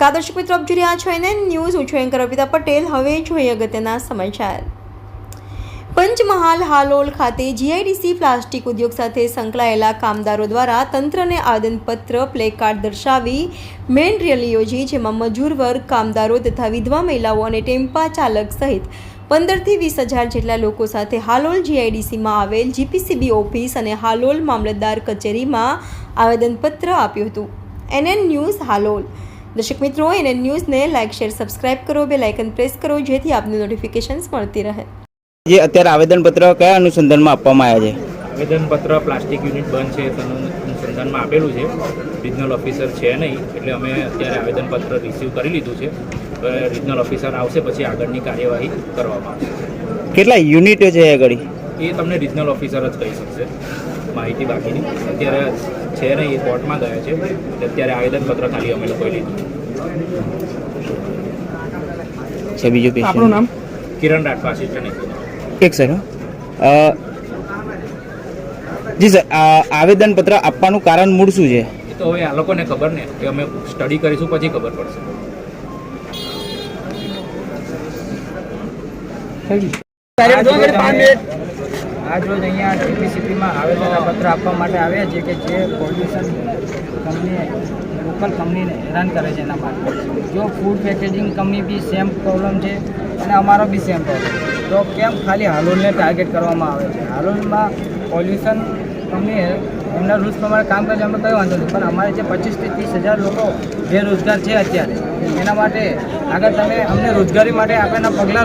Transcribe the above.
કાદર્શક મિત્રો, આપ જોઈ રહ્યા છો એને ન્યૂઝ. હું છું એન્કર અર્પિતા પટેલ. હવે જોઈએ અગત્યના સમાચાર. પંચમહાલ હાલોલ ખાતે જીઆઈડીસી પ્લાસ્ટિક ઉદ્યોગ સાથે સંકળાયેલા કામદારો દ્વારા તંત્રને આવેદનપત્ર, પ્લેકાર્ડ દર્શાવી મેન રેલી યોજી, જેમાં મજૂર વર્ગ, કામદારો તથા વિધવા મહિલાઓ અને ટેમ્પા ચાલક સહિત પંદરથી વીસ હજાર જેટલા લોકો સાથે હાલોલ જીઆઈડીસીમાં આવેલ જીપીસીબી ઓફિસ અને હાલોલ મામલતદાર કચેરીમાં આવેદનપત્ર આપ્યું હતું. NN news Halol. દર્શક મિત્રો એનએન ન્યૂઝને લાઇક શેર સબસ્ક્રાઇબ કરો. બે લાઇકન પ્રેસ કરો જેથી આપને નોટિફિકેશન્સ મળતી રહે. જે અત્યારે આવેદનપત્ર કયા અનુસંધાનમાં આપવામાં આવ્યા છે? આવેદનપત્ર પ્લાસ્ટિક યુનિટ બંધ છે તેનું અનુસંધાનમાં આપેલું છે. રિજનલ ઓફિસર છે નહીં એટલે અમે અત્યારે આવેદનપત્ર રિસીવ કરી લીધું છે. રિજનલ ઓફિસર આવશે પછી આગળની કાર્યવાહી કરવામાં આવશે. કેટલા યુનિટ છે આગળ? એ તમને રિજનલ ઓફિસર જ કહી શકશે માહિતી બાકીની. અત્યારે છે ને એ કોર્ટમાં ગયા છે. અત્યારે આવેદનપત્ર ખાલી અમે લોકોએ લીધું. છે બીજું આપણું નામ? કિરણ રાઠવા એન્જિનિયર એક સર જી સર આવેદનપત્ર આપવાનું કારણ મૂળ શું છે? એ તો હવે આ લોકોને ખબર ને કે અમે સ્ટડી કરીશું પછી ખબર પડશે. આજ રોજ અહીંયા ટીપીસીપીમાં આવેદનપત્ર આપવા માટે આવ્યા છે કે જે પોલ્યુશન કંપની લોકલ કંપનીને હેરાન કરે છે એના માટે. જો ફૂડ પેકેજિંગ કંપની બી સેમ પ્રોબ્લેમ છે અને અમારો બી સેમ પ્રોબ્લેમ તો કેમ ખાલી હાલોલને ટાર્ગેટ કરવામાં આવે છે? હાલોલમાં પોલ્યુશન કંપની એમના રૂલ્સ પ્રમાણે કામ કરે છે? અમે કઈ વાંધો નથી પણ અમારે જે પચીસથી ત્રીસ હજાર લોકો બેરોજગાર છે અત્યારે. એના માટે આગળ તમે અમને રોજગારી માટે આગળના પગલાં લો.